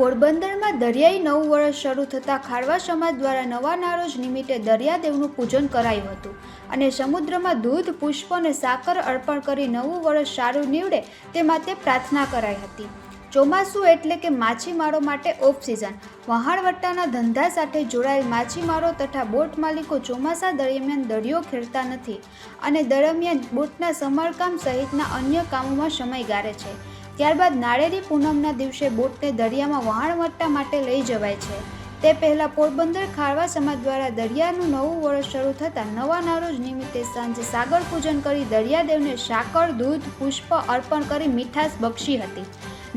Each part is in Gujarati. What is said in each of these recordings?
પોરબંદરમાં દરિયાઈ નવું વર્ષ શરૂ થતાં ખારવા સમાજ દ્વારા નવા નારોજ નિમિત્તે દરિયાદેવનું પૂજન કરાયું હતું અને સમુદ્રમાં દૂધ, પુષ્પ અને સાકર અર્પણ કરી નવું વર્ષ સારું નીવડે તે માટે પ્રાર્થના કરાઈ હતી. ચોમાસું એટલે કે માછીમારો માટે ઓફ સિઝન. વહાણવટ્ટાના ધંધા સાથે જોડાયેલ માછીમારો તથા બોટ માલિકો ચોમાસા દરમિયાન દરિયો ખેડતા નથી અને દરમિયાન બોટના સમારકામ સહિતના અન્ય કામોમાં સમય ગાળે છે. ત્યારબાદ નાળેરી પૂનમના દિવસે બોટને દરિયામાં વહાણવટ્ટા માટે લઈ જવાય છે. તે પહેલાં પોરબંદર ખારવા સમાજ દ્વારા દરિયાનું નવું વર્ષ શરૂ થતાં નવા નારોજ નિમિત્તે સાંજે સાગર પૂજન કરી દરિયાદેવને સાકર, દૂધ, પુષ્પ અર્પણ કરી મીઠાશ બક્ષી હતી.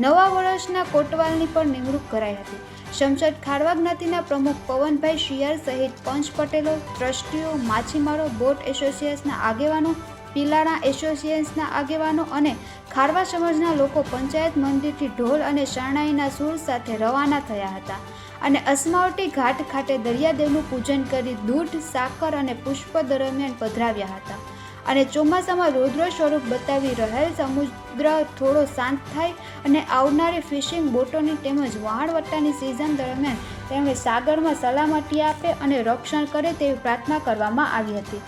નવા વર્ષના કોટવાલની પણ નિમણૂક કરાઈ હતી. શમશદ ખારવા જ્ઞાતિના પ્રમુખ પવનભાઈ શિયાર સહિત પંચ પટેલો, ટ્રસ્ટીઓ, માછીમારો, બોટ એસોસિએશનના આગેવાનો, પિલાણા એસોસિએશનના આગેવાનો અને ખારવા સમાજના લોકો પંચાયત મંદિરથી ઢોલ અને શરણાઈના સૂર સાથે રવાના થયા હતા અને અસમાવટી ઘાટ ખાતે દરિયાદેવનું પૂજન કરી દૂધ, સાકર અને પુષ્પ દરમિયાન પધરાવ્યા હતા. અને ચોમાસામાં રૌદ્ર સ્વરૂપ બતાવી રહેલ સમુદ્ર થોડો શાંત થાય અને આવનારી ફિશિંગ બોટોની તેમજ વહાણવટ્ટાની સિઝન દરમિયાન તેમણે સાગરમાં સલામતી આપે અને રક્ષણ કરે તેવી પ્રાર્થના કરવામાં આવી હતી.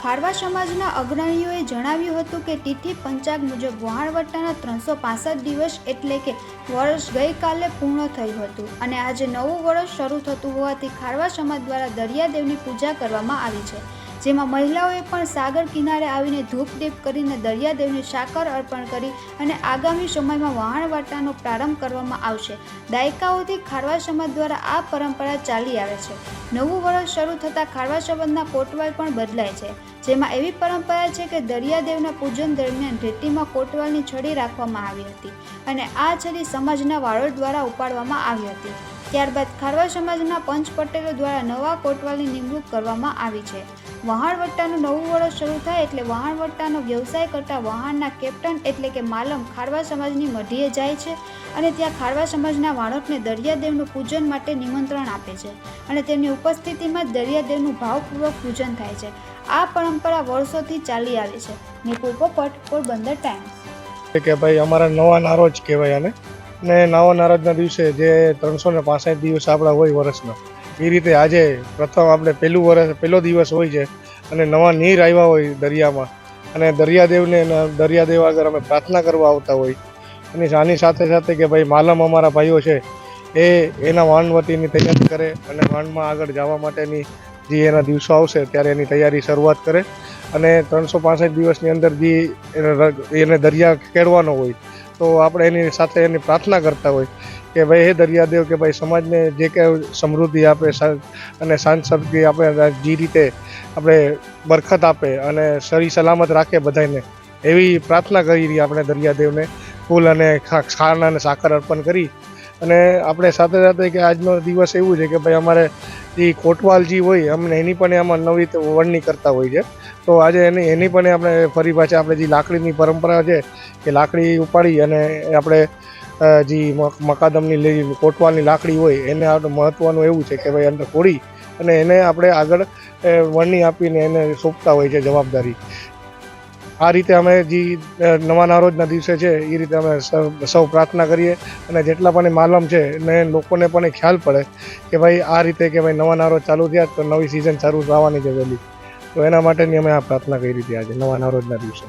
ખારવા સમાજના અગ્રણીઓએ જણાવ્યું હતું કે તિથિ પંચાગ મુજબ વહાણવટાના ત્રણસો દિવસ એટલે કે વર્ષ ગઈકાલે પૂર્ણ થયું હતું અને આજે નવું વર્ષ શરૂ થતું હોવાથી ખારવા સમાજ દ્વારા દરિયાદેવની પૂજા કરવામાં આવી છે. જેમાં મહિલાઓએ પણ સાગર કિનારે આવીને ધૂપદીપ કરીને દરિયાદેવને સાકર અર્પણ કરી અને આગામી સમયમાં વહાણવટ્ટાનો પ્રારંભ કરવામાં આવશે. દાયકાઓથી ખારવા સમાજ દ્વારા આ પરંપરા ચાલી આવે છે. નવું વર્ષ શરૂ થતાં ખારવા સંબંધના કોટવાલ પણ બદલાય છે. જેમાં એવી પરંપરા છે કે દરિયાદેવના પૂજન દરમિયાન રેતીમાં કોટવાલની છડી રાખવામાં આવી હતી અને આ છડી સમાજના વાળો દ્વારા ઉપાડવામાં આવી હતી. ત્યારબાદ ખારવા સમાજના પંચ પટેલો દ્વારા નવા કોટવાલની નિમણૂક કરવામાં આવી છે. વહાણવટ્ટાનું નવું વર્ષ શરૂ થાય એટલે વહાણવટ્ટાનો વ્યવસાય કરતા વહાણના કેપ્ટન એટલે કે માલમ ખારવા સમાજની મઢીએ જાય છે અને ત્યાં ખારવા સમાજના વાણોટને દરિયાદેવનું પૂજન માટે નિમંત્રણ આપે છે અને તેમની ઉપસ્થિતિમાં જ દરિયાદેવનું ભાવપૂર્વક પૂજન થાય છે. આ પરંપરા વર્ષોથી ચાલી આવી છે. નિપુલ પોપટ પોરબંદર ટાઈમ્સ. કે ભાઈ અમારા નવા નારોજ કહેવાય આને. ને નવા નારાજના દિવસે જે ત્રણસો ને પાસઠ દિવસ આપણા હોય વર્ષનો, એ રીતે આજે પ્રથમ આપણે પહેલું વર્ષ, પહેલો દિવસ હોય છે અને નવા નીર આવ્યા હોય દરિયામાં. અને દરિયાદેવને દરિયાદેવ આગળ અમે પ્રાર્થના કરવા આવતા હોય. અને આની સાથે સાથે કે ભાઈ માલમ અમારા ભાઈઓ છે, એ એના વાણવટીની તૈયારી કરે અને વાણમાં આગળ જવા માટેની જે એના દિવસો આવશે ત્યારે એની તૈયારી શરૂઆત કરે. અને ત્રણસો પાસઠ દિવસની અંદર જે એને દરિયા ખેડવાનો હોય તો આપણે એની સાથે એની પ્રાર્થના કરતા હોય કે ભાઈ હે દરિયાદેવ કે ભાઈ સમાજને જે કે સમૃદ્ધિ આપે અને શાંત આપણે આપે જે રીતે આપણે બરખત આપે અને સરી સલામત રાખે બધાને એવી પ્રાર્થના કરી રહી આપણે દરિયાદેવને, ફૂલ અને ખા- ખાંડ અને સાકર અર્પણ કરી. અને આપણે સાથે સાથે કે આજનો દિવસ એવું છે કે ભાઈ અમારે જે કોટવાલજી હોય અમને એની પણ આમાં નવી વરણી કરતા હોય છે. તો આજે એની એની પણ આપણે ફરી પાછા આપણે જે લાકડીની પરંપરા છે કે લાકડી ઉપાડી અને આપણે જે મકાદમની લે કોટવાલની લાકડી હોય એને આપણે મહત્વનું એવું છે કે ભાઈ અંદર કોડી અને એને આપણે આગળ અ, વરણી આપીને એને સોંપતા હોય છે જવાબદારી. આ રીતે અમે જે નવાના નવા નારોજના દિવસે છે એ રીતે અમે સૌ- પ્રાર્થના કરીએ અને જેટલા પણ માલમ છે ને લોકોને પણ ખ્યાલ પડે કે ભાઈ આ રીતે કે ભાઈ નવા નારોજ ચાલુ થયા તો નવી સિઝન ચાલુ થવાની છે વહેલી. તો એના માટેની અમે આ પ્રાર્થના કરી હતી આજે, નવા રોજના દિવસે.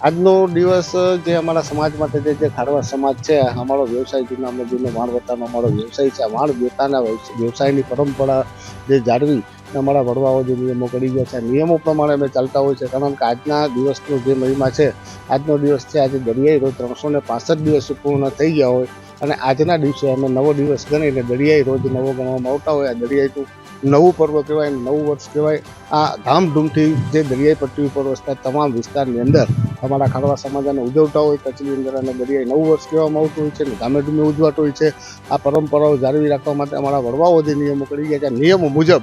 આજનો દિવસ જે અમારા સમાજ માટે જે જે ખારવા સમાજ છે, અમારો વ્યવસાય જૂના, અમે જૂનો વાણવતાનો અમારો વ્યવસાય છે વાણ વેતાના વ્યવસાયની પરંપરા જે જાળવી અમારા વડવાઓ જે નિયમો કરી ગયા છે નિયમો પ્રમાણે અમે ચાલતા હોય છે કારણ કે આજના દિવસનો જે મહિમા છે, આજનો દિવસ છે, આજે દરિયાઈ રોજ ત્રણસો ને પાસઠ દિવસ પૂર્ણ થઈ ગયા હોય, અને આજના દિવસે અમે નવો દિવસ ગણીને દરિયાઈ રોજ નવો ગણવામાં આવતા હોય, આ દરિયાઈનું નવું પર્વ કહેવાય, નવું વર્ષ કહેવાય. આ ધામધૂમથી જે દરિયાઈ પટ્ટી ઉપર વસતા તમામ વિસ્તારની અંદર અમારા ખારવા સમાજને ઉજવતા હોય કચ્છની અંદર અને દરિયાઈ નવું વર્ષ કહેવામાં આવતું હોય છે અને ધામે ધૂમે ઉજવાતો હોય છે. આ પરંપરાઓ જાળવી રાખવા માટે અમારા વડવાઓ જે નિયમો કરી ગયા છે. નિયમો મુજબ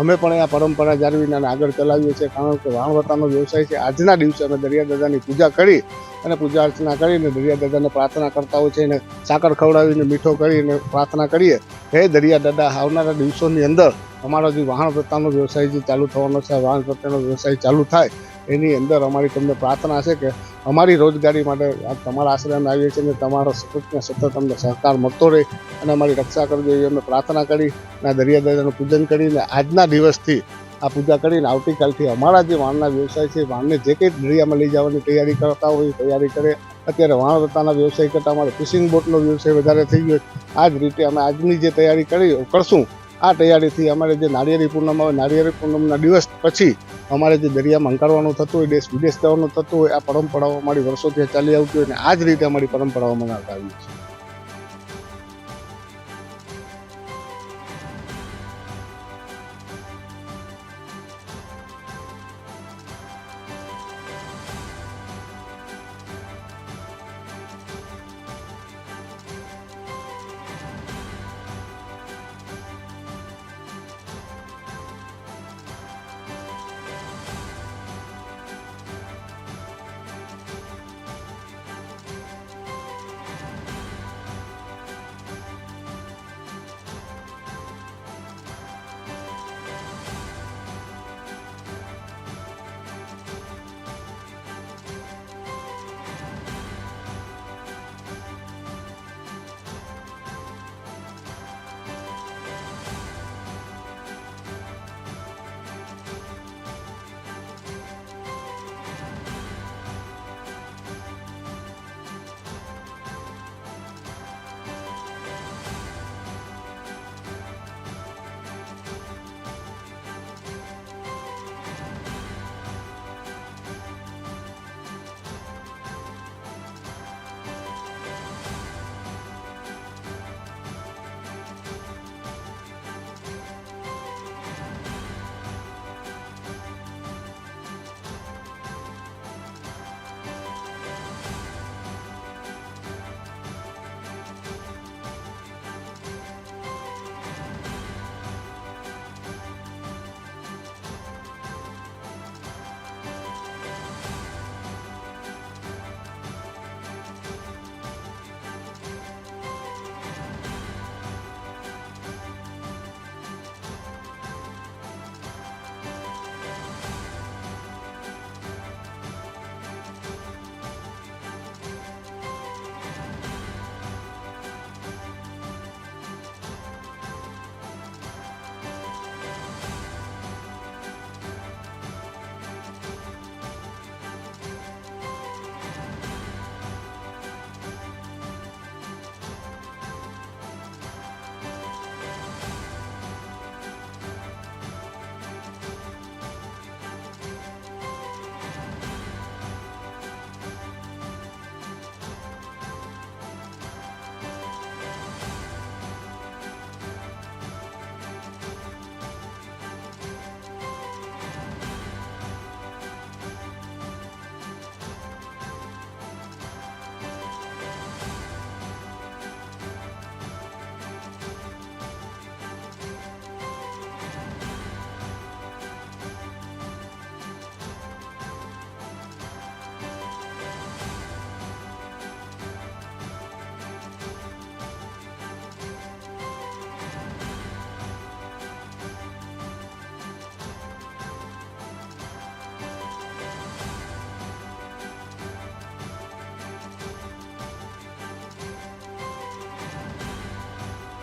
અમે પણ આ પરંપરા જાળવીને આગળ ચલાવીએ છીએ. કારણ કે વાણવતાનો વ્યવસાય છે. આજના દિવસે અમે દરિયા દાદાની પૂજા કરી અને પૂજા અર્ચના કરીને દરિયા દાદાને પ્રાર્થના કરતા હોય છે અને સાકર ખવડાવીને મીઠો કરીને પ્રાર્થના કરીએ. હે દરિયા દાદા, આવનારા દિવસોની અંદર અમારો જે વાહન પ્રત્યાનો વ્યવસાય જે ચાલુ થવાનો છે, વાહન પ્રત્યાનો વ્યવસાય ચાલુ થાય, એની અંદર અમારી તમને પ્રાર્થના છે કે અમારી રોજગારી માટે તમારા આશ્રયમાં આવીએ છીએ અને તમારો સતત ને સતત અમને સહકાર મળતો રહે અને અમારી રક્ષા કરજો એવી અમે પ્રાર્થના કરી અને આ દરિયા દાદાનું પૂજન કરીને આજના દિવસથી આ પૂજા કરીને આવતીકાલથી અમારા જે વાણના વ્યવસાય છે વાણને જે કંઈ દરિયામાં લઈ જવાની તૈયારી કરતા હોય, તૈયારી કરે, અત્યારે વાણ વતાના વ્યવસાય કરતાં અમારે ફિશિંગ બોટનો વ્યવસાય વધારે થઈ ગયો આ જ રીતે અમે આજની જે તૈયારી કરી કરશું. આ તૈયારીથી અમારે જે નાળિયેરી પૂનમ આવે નાળિયેરી પૂનમના દિવસ પછી અમારે જે દરિયામાં હંકારવાનું થતું હોય, દેશ વિદેશ જવાનું થતું હોય, આ પરંપરાઓ અમારી વર્ષોથી ચાલી આવતી હોય અને આ જ રીતે અમારી પરંપરાઓ મનાવતા આવી છે